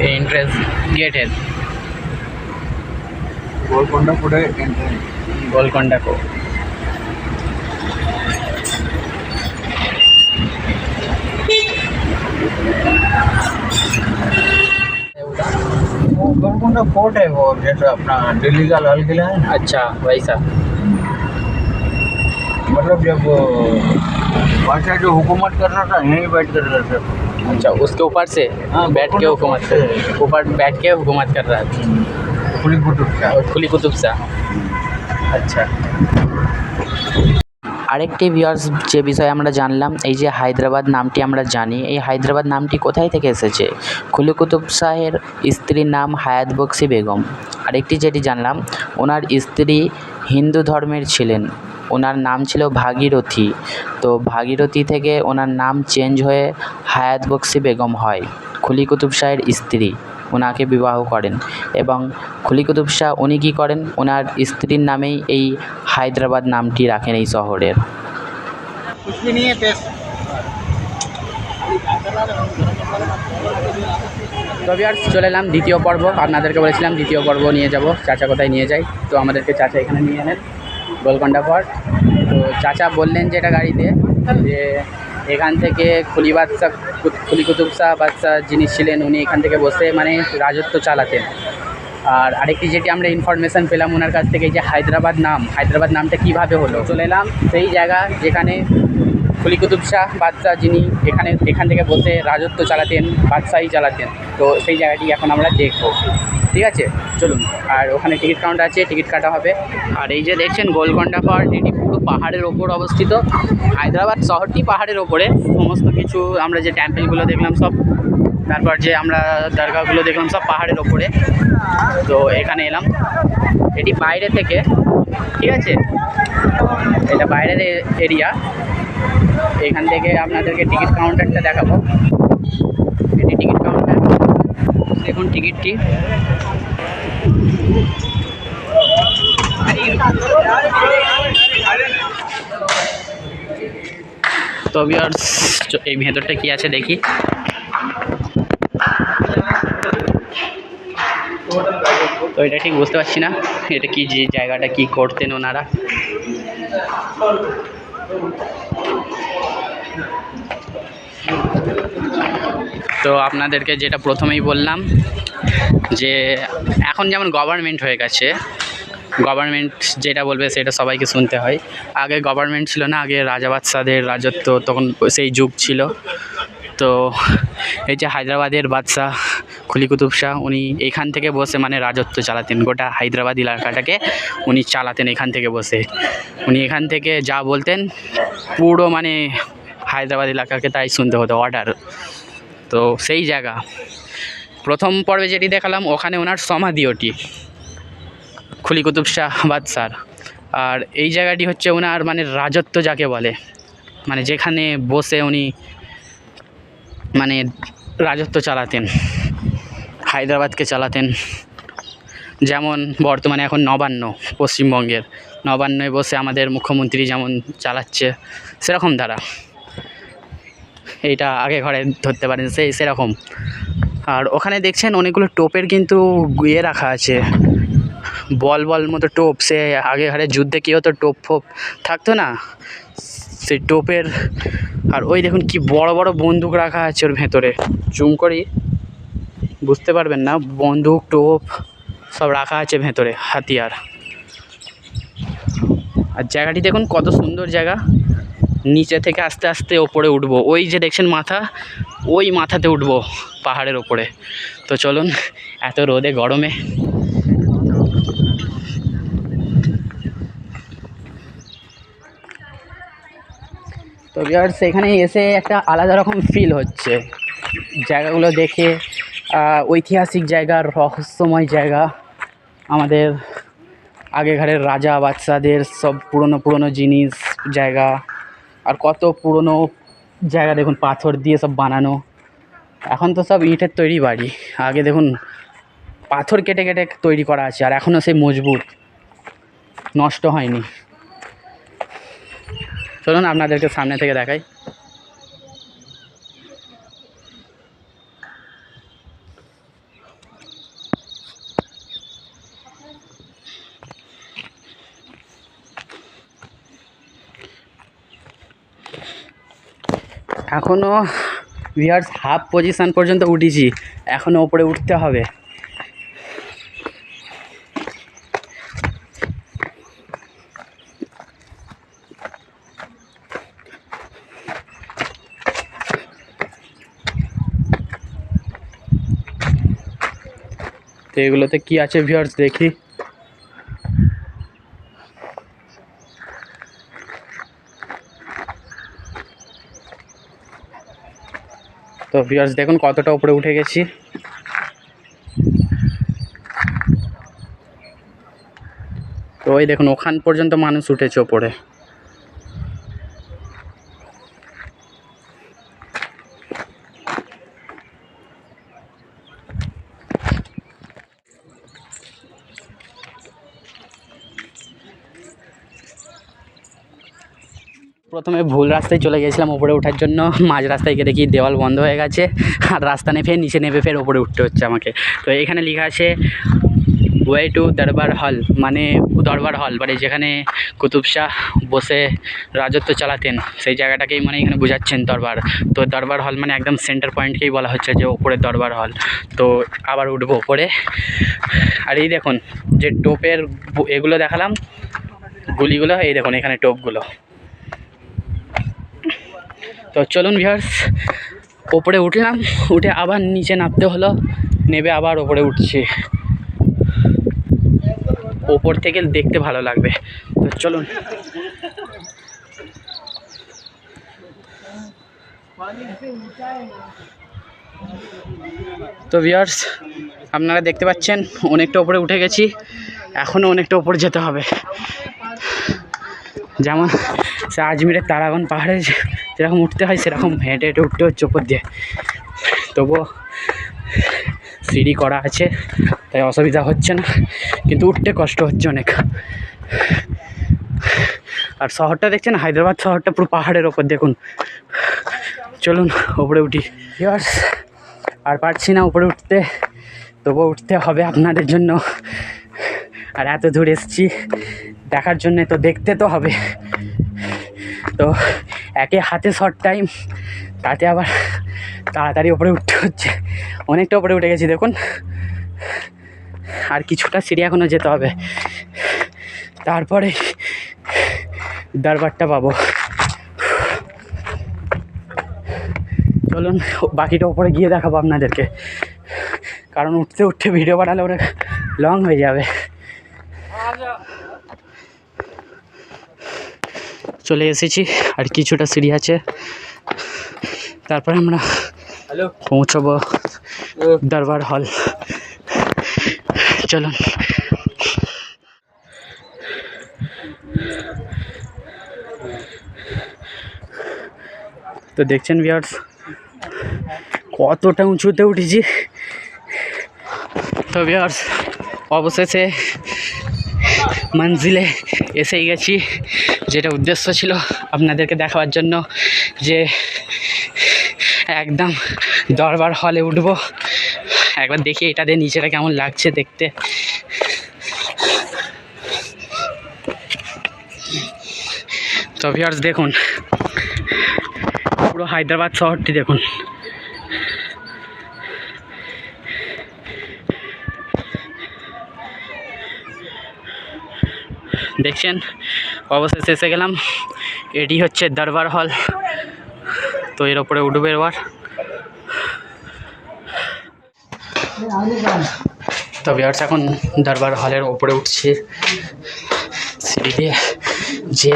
Entrance gate है। Golconda entrance Golconda को। Golconda fort है वो जैसे अपना दिल्ली का लाल किला है ना। अच्छा वैसा मतलब जब बादशाह जो हुकूमत कर रहा था यहीं बैठ कर रहा था। अच्छा उसके ऊपर से हाँ, बैठ के गोलकोंडा हुकूमत कर से। ऊपर बैठ के हुकूमत कर रहा था कुली कुतुब शाह और खुली कुतुब शाह আচ্ছা আরেকটি ভিউয়ার্স যে বিষয়ে আমরা জানলাম এই যে হায়দ্রাবাদ নামটি আমরা জানি এই হায়দ্রাবাদ নামটি কোথায় থেকে এসেছে কুলি কুতুব শাহের স্ত্রীর নাম হায়াত বক্সি বেগম আরেকটি যেটি জানলাম ওনার স্ত্রী হিন্দু ধর্মের ছিলেন ওনার নাম ছিল ভাগীরথী। তো ভাগীরথী থেকে ওনার নাম চেঞ্জ হয়ে হায়াত বক্সি বেগম হয় খুলি কুতুব শাহের স্ত্রী ওনাকে বিবাহ করেন। এবং খুলি কুতুব শাহ উনি কী করেন? ওনার স্ত্রীর নামেই এই হায়দ্রাবাদ নামটি রাখেন এই শহরের। তবে আর চলে এলাম দ্বিতীয় পর্ব। আপনাদেরকে বলেছিলাম দ্বিতীয় পর্ব নিয়ে যাব চাচা কোথায় নিয়ে যাই? তো আমাদেরকে চাচা এখানে নিয়ে নেন। গোলকন্ডা ফর্ট। তো চাচা বললেন যে এটা গাড়িতে, যে এখান থেকে খুলি বাদশা, খুলি কুতুব শাহ বাদশাহ যিনি ছিলেন, উনি এখান থেকে বসে মানে রাজত্ব চালাতেন। আর আরেকটি যেটি আমরা ইনফরমেশান পেলাম ওনার কাছ থেকে যে হায়দ্রাবাদ নাম, হায়দ্রাবাদ নামটা কীভাবে হলো? চলে এলাম সেই জায়গা যেখানে কুতুব শাহ বাদশাহ যিনি এখানে এখান থেকে বসে রাজত্ব চালাতেন, বাদশাহী চালাতেন। তো সেই জায়গাটি এখন আমরা দেখব। ঠিক আছে? চলুন। আর ওখানে টিকিট কাউন্টার আছে, টিকিট কাটা হবে। আর এই যে দেখছেন, গোলকন্ডা পাহাড় এটি পুরো পাহাড়ের ওপর অবস্থিত। হায়দ্রাবাদ শহরটি পাহাড়ের ওপরে। সমস্ত কিছু আমরা যে টেম্পেলগুলো দেখলাম সব, তারপর যে আমরা দরগাগুলো দেখলাম সব পাহাড়ের ওপরে। তো এখানে এলাম। এটি বাইরে থেকে, ঠিক আছে? এটা বাইরের এরিয়া। এখান থেকে আপনাদেরকে টিকিট কাউন্টারটা দেখাবো। এটি টিকিট কাউন্টার। দেখুন টিকিটটি। তো ভিউয়ার্স এই ভেতরটা কি আছে দেখি। তো এটা ঠিক বুঝতে পারছি না। এটা কি জায়গাটা কি করতেন ওনারা? তো আপনাদেরকে যেটা প্রথমেই বললাম যে এখন যেমন গভর্নমেন্ট হয়ে গেছে গভর্নমেন্ট যেটা বলবে সেটা সবাইকে শুনতে হয়। আগে গভর্নমেন্ট ছিল না, আগে রাজা বাদশাদের রাজত্ব তখন সেই যুগ ছিল। তো এই যে হায়দ্রাবাদের বাদশাহ খুলি কুতুব শাহ, উনি এখান থেকে বসে মানে রাজত্ব চালাতেন। গোটা হায়দ্রাবাদ এলাকাটাকে উনি চালাতেন এখান থেকে বসে। উনি এখান থেকে যা বলতেন, পুরো মানে হায়দ্রাবাদ এলাকাকে তাই শুনতে হতো অর্ডার তো সেই জায়গা। প্রথম পর্বে যেটি দেখালাম, ওখানে ওনার সমাধি ওটি খুলি কুতুব শাহ বাদশার আর এই জায়গাটি হচ্ছে ওনার মানে রাজত্ব যাকে বলে। মানে যেখানে বসে উনি মানে রাজত্ব চালাতেন, হায়দ্রাবাদকে চালাতেন। যেমন বর্তমানে এখন নবান্ন, পশ্চিমবঙ্গের। নবান্নয় বসে আমাদের মুখ্যমন্ত্রী যেমন চালাচ্ছে, সেরকম দ্বারা এইটা আগে ঘরে ধরতে পারেন সেই সেরকম। আর ওখানে দেখছেন অনেকগুলো টোপের কিন্তু ইয়ে রাখা আছে। বল বল মতো টোপ, সে আগে ঘরে যুদ্ধে কী হতো টোপ ফোপ থাকতো না। সেই টোপের, আর ওই দেখুন কি বড় বড় বন্দুক রাখা আছে ওর ভেতরে। জুম করি, বুঝতে পারবেন না, বন্দুক, টোপ সব রাখা আছে ভেতরে, হাতিয়ার। আর জায়গাটি দেখুন কত সুন্দর জায়গা। নিচে থেকে আস্তে আস্তে ওপরে উঠবো। ওই যে দেখছেন মাথা, ওই মাথাতে উঠবো পাহাড়ের ওপরে। তো চলুন, এত রোদে, গরমে। তো বিয়ার্স এখানে এসে একটা আলাদা রকম ফিল হচ্ছে। জায়গাগুলো দেখে ঐতিহাসিক জায়গা, রহস্যময় জায়গা। আমাদের আগেকারের রাজা, বাদশাদের সব পুরনো পুরনো জিনিস, জায়গা। আর কত পুরনো জায়গা দেখুন, পাথর দিয়ে সব বানানো। এখন তো সব ইঁটের তৈরি বাড়ি। আগে দেখুন, পাথর কেটে কেটে তৈরি করা আছে, আর এখনও সেই মজবুত। নষ্ট হয়নি। চলুন আপনাদেরকে সামনে থেকে দেখাই। এখনও ভিয়ার্স হাফ পজিশান পর্যন্ত উঠেছি। এখনও ওপরে উঠতে হবে। তো এগুলোতে কি আছে ভিউয়ার্স দেখি? ভিউয়ার্স দেখুন কতটা উপরে উঠে গেছি। তো ওই দেখুন ওখান পর্যন্ত মানুষ উঠেছে ওপরে প্রথমে ভুল রাস্তায় চলে গেছিলাম উপরে ওঠার জন্য। মাঝ রাস্তায় গিয়ে দেখি দেওয়াল বন্ধ হয়ে গেছে। আর রাস্তা নেমে নিচে নেমে ফের ওপরে উঠতে হচ্ছে আমাকে। তো এখানে লেখা আছে ওয়ে টু দরবার হল মানে দরবার হল মানে যেখানে কুতুব শাহ বসে রাজত্ব চালাতেন। সেই জায়গাটাকেই মানে এখানে বোঝাচ্ছেন দরবার। তো দরবার হল মানে একদম সেন্টার পয়েন্টকেই বলা হচ্ছে যে ওপরে দরবার হল। তো আবার উঠবো ওপরে আর এই দেখুন, যে টোপের এগুলো দেখালাম, গুলিগুলো, এই দেখুন এখানে টোপগুলো। তো চলুন ভিউয়ার্স ওপরে উঠলাম, উঠে আবার নিচে নামতে হলো, নেবে আবার ওপরে উঠছি। ওপর থেকে দেখতে ভালো লাগবে। তো চলুন। তো ভিউয়ার্স আপনারা দেখতে পাচ্ছেন, অনেকটা ওপরে উঠে গেছি। এখনও অনেকটা ওপরে যেতে হবে। যেমন সে আজমিরের তারাগণ পাহাড়ে যেরকম উঠতে হয় সেরকম হেঁটে হেঁটে উঠতে হচ্ছে ওপর দিয়ে। তবুও সিঁড়ি করা আছে, তাই অসুবিধা হচ্ছে না। কিন্তু উঠতে কষ্ট হচ্ছে অনেক। আর শহরটা দেখছেন, হায়দ্রাবাদ শহরটা পুরো পাহাড়ের ওপর, দেখুন। চলুন ওপরে উঠি। আর পারছি না উপরে উঠতে। তবুও উঠতে হবে আপনাদের জন্য। আর এত দূর এসছি, দেখার জন্যে তো দেখতে তো হবে। তো একে হাতে শর্ট টাইম, তাতে আবার তাড়াতাড়ি ওপরে উঠতে হচ্ছে। অনেকটা ওপরে উঠে গেছি, দেখুন। আর কিছুটা সিঁড়ি এখনও যেতে হবে। তারপরে দরবারটা পাবো। চলুন, বাকিটা ওপরে গিয়ে দেখাবো আপনাদেরকে। কারণ উঠতে উঠতে ভিডিও বানালে অনেক লং হয়ে যাবে। চলে এসেছি আর কিছুটা সিঁড়ি আছে। তারপরে আমরা পৌঁছাবো দরবার হল। চলুন। তো দেখছেন ভিয়ার্স কতটা উঁচুতে উঠেছি। তো ভিয়ার্স অবশেষে মঞ্জিলে এসেই গেছি। যেটা উদ্দেশ্য ছিল আপনাদেরকে দেখাবার জন্য যে একদম দরবার হলে উঠব। একবার দেখি এটা দিয়ে নিচেটা কেমন লাগছে দেখতে। তো ভিউয়ার্স দেখুন, পুরো হায়দ্রাবাদ শহরটি দেখুন। দেখছেন? অবশেষে এসে গেলাম। এটি হচ্ছে দরবার হল। তো এর ওপরে উঠবে এবার। তো ভিউয়ার্স এখন দরবার হলের ওপরে উঠছে, সিঁড়ি দিয়ে যে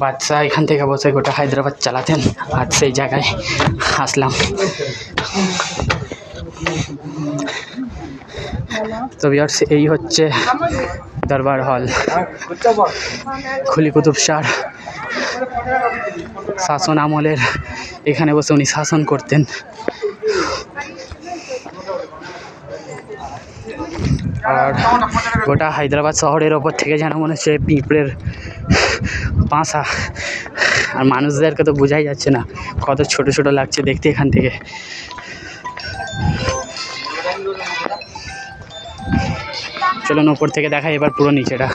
বাদশাহ এখান থেকে বসে গোটা হায়দ্রাবাদ চালাতেন, আজ সেই জায়গায় আসলাম। তো ভিউয়ার্স এই হচ্ছে দরবার হল। খুলি কুতুব শাহ শাসন আমলের এখানে বসে উনি শাসন করতেন। আর গোটা হায়দ্রাবাদ শহরের ওপর থেকে যেন মনে হচ্ছে পিঁপড়ের পাঁসা আর মানুষদেরকে তো বোঝাই যাচ্ছে না, কত ছোট ছোট লাগছে দেখতে এখান থেকে। চলুন ওপর থেকে দেখাই এবার পুরো নিচেটা।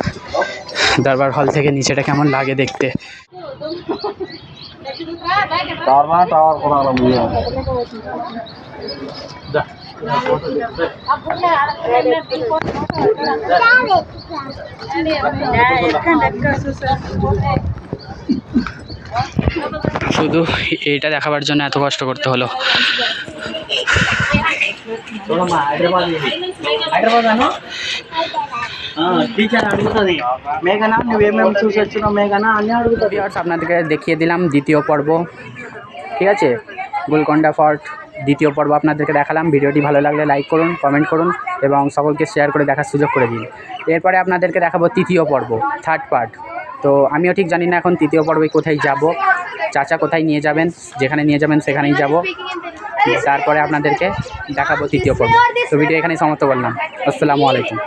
দরবার হল থেকে নিচেটা কেমন লাগে দেখতে। মানে হলো শুধু এইটা দেখাবার জন্য এত কষ্ট করতে హలో టీచర్ అడుగుతుంది మేఘనా నువ్వేమేమి చూసి వచ్చినావు మేఘనా అని అడుగుతుంది ভিউয়ার্স আপনাদেরকে দেখিয়ে দিলাম দ্বিতীয় পর্ব ঠিক আছে গোলকন্ডা ফর্ট দ্বিতীয় পর্ব আপনাদেরকে দেখালাম ভিডিওটি ভালো লাগলে লাইক করুন কমেন্ট করুন এবং সকলকে শেয়ার করে দেখার সুযোগ করে দিন এরপরে আপনাদেরকে দেখাবো তৃতীয় পর্ব থার্ড পার্ট তো আমিও ঠিক জানি না এখন তৃতীয় পর্বে কোথায় যাব চাচা কোথায় নিয়ে যাবেন যেখানে নিয়ে যাবেন সেখানেই যাব তারপরে আপনাদেরকে দেখাবো তৃতীয় পর্ব। তো ভিডিও এখানেই সমাপ্ত করলাম। আসসালামু আলাইকুম।